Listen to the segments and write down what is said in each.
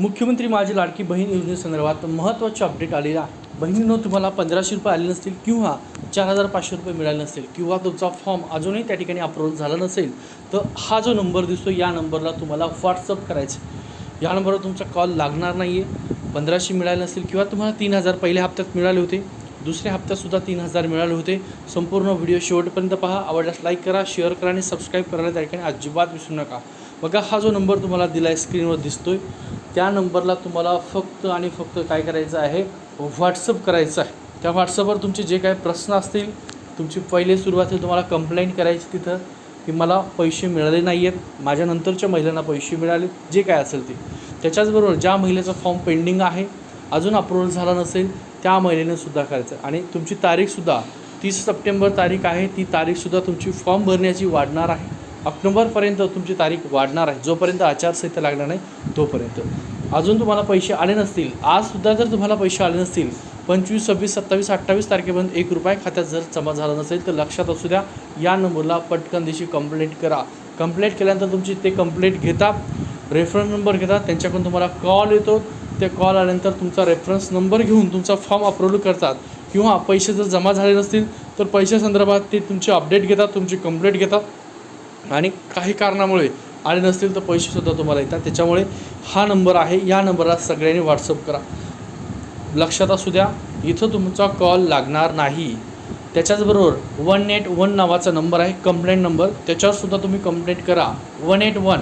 मुख्यमंत्री माझी लाडकी बहीण योजनेसंदर्भात महत्त्वाचे अपडेट आलेला बहिणीनं तुम्हाला पंधराशे रुपये आले नसतील किंवा चार हजार पाचशे रुपये मिळाले नसतील किंवा तुमचा फॉर्म अजूनही त्या ठिकाणी अप्रूव्ह झाला नसेल तर हा जो नंबर दिसतो या नंबरला तुम्हाला व्हॉट्सअप करायचं या नंबरवर तुमचा कॉल लागणार नाही आहे पंधराशे मिळाले नसतील किंवा तुम्हाला तीन हजार पहिल्या हप्त्यात मिळाले होते दुसऱ्या हप्त्यातसुद्धा तीन हजार मिळाले होते. संपूर्ण व्हिडिओ शेवटपर्यंत पहा. आवडल्यास लाईक करा शेअर करा आणि सबस्क्राईब करायला त्या ठिकाणी अजिबात विसरू नका. बघा हा जो नंबर तुम्हाला दिला आहे स्क्रीनवर दिसतोय त्या नंबरला तुम्हाला फक्त आणि फक्त काय करायचं आहे? व्हॉट्सअप करायचं आहे. त्या व्हॉट्सअपवर तुमचे जे काही प्रश्न असतील तुमची पहिले सुरुवातीला तुम्हाला कंप्लेंट करायची तिथं की मला पैसे मिळाले नाही आहेत माझ्या नंतरच्या महिलांना पैसे मिळाले जे काय असेल ते. त्याच्याचबरोबर ज्या महिलेचा फॉर्म पेंडिंग आहे अजून अप्रूव्हल झाला नसेल त्या महिलेने सुद्धा करायचं. आणि तुमची तारीखसुद्धा तीस सप्टेंबर तारीख आहे ती तारीखसुद्धा तुमची फॉर्म भरण्याची वाढणार आहे. ऑक्टोबरपर्यंत तुमची तारीख वाढणार आहे. जोपर्यंत आचारसंहिता लागणार नाही तोपर्यंत. अजून तुम्हाला पैसे आले नसतील. आजसुद्धा जर तुम्हाला पैसे आले नसतील पंचवीस सव्वीस सत्तावीस अठ्ठावीस तारखेपर्यंत एक रुपया खात्यात जर जमा झाला नसेल तर लक्षात असू द्या या नंबरला पटकन दिवशी कंप्लेंट करा. कंप्लेंट केल्यानंतर तुमची ते कंप्लेंट घेतात रेफरन्स नंबर घेतात त्यांच्याकडून तुम्हाला कॉल येतो. ते कॉल आल्यानंतर तुमचा रेफरन्स नंबर घेऊन तुमचा फॉर्म अप्रूव्ह करतात. किंवा पैसे जर जमा झाले नसतील तर पैशासंदर्भात ते तुमची अपडेट घेतात तुमची कंप्लेंट घेतात. आणि काही कारणामुळे आले नसतील तर पैसेसुद्धा तुम्हाला येतात. त्याच्यामुळे हा नंबर आहे. या नंबरला सगळ्यांनी व्हॉट्सअप करा. लक्षात असू द्या इथं तुमचा कॉल लागणार नाही. त्याच्याचबरोबर वन एट वन नावाचा नंबर आहे कंप्लेंट नंबर त्याच्यावरसुद्धा तुम्ही कंप्लेंट करा. वन एट वन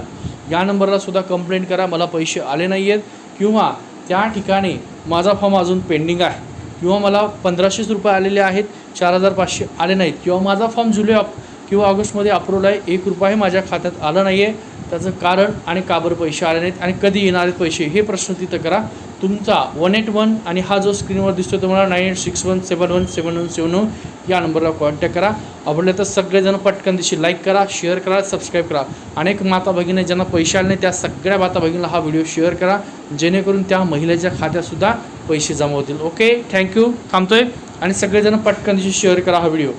या नंबरला सुद्धा कंप्लेंट करा. मला पैसे आले नाही आहेत किंवा त्या ठिकाणी माझा फॉर्म अजून पेंडिंग आहे. किंवा मला पंधराशेच रुपये आलेले आहेत चार हजार पाचशे आले नाहीत. किंवा माझा फॉर्म जुलै ऑफ किंवा ऑगस्टमध्ये अप्रूव्हल आहे एक रुपयाही माझ्या खात्यात आलं नाही आहे त्याचं कारण आणि का बरं पैसे आले नाहीत आणि कधी येणार आहेत पैसे हे प्रश्न तिथं करा. तुमचा वन एट वन आणि हा जो स्क्रीनवर दिसतो तुम्हाला nine eight six one seven one seven one seven one या नंबरला कॉन्टॅक्ट करा. आवडलं तर सगळेजण पटकन दिशी लाईक करा शेअर करा सबस्क्राईब करा. अनेक माता भगिनी ज्यांना पैसे आले नाही त्या सगळ्या माता भगिनीला हा व्हिडिओ शेअर करा. जेणेकरून त्या महिलेच्या खात्यातसुद्धा पैसे जमा होतील. ओके? Thank you. थांबतोय. आणि सगळेजण पटकन दिशी शेअर करा हा व्हिडिओ.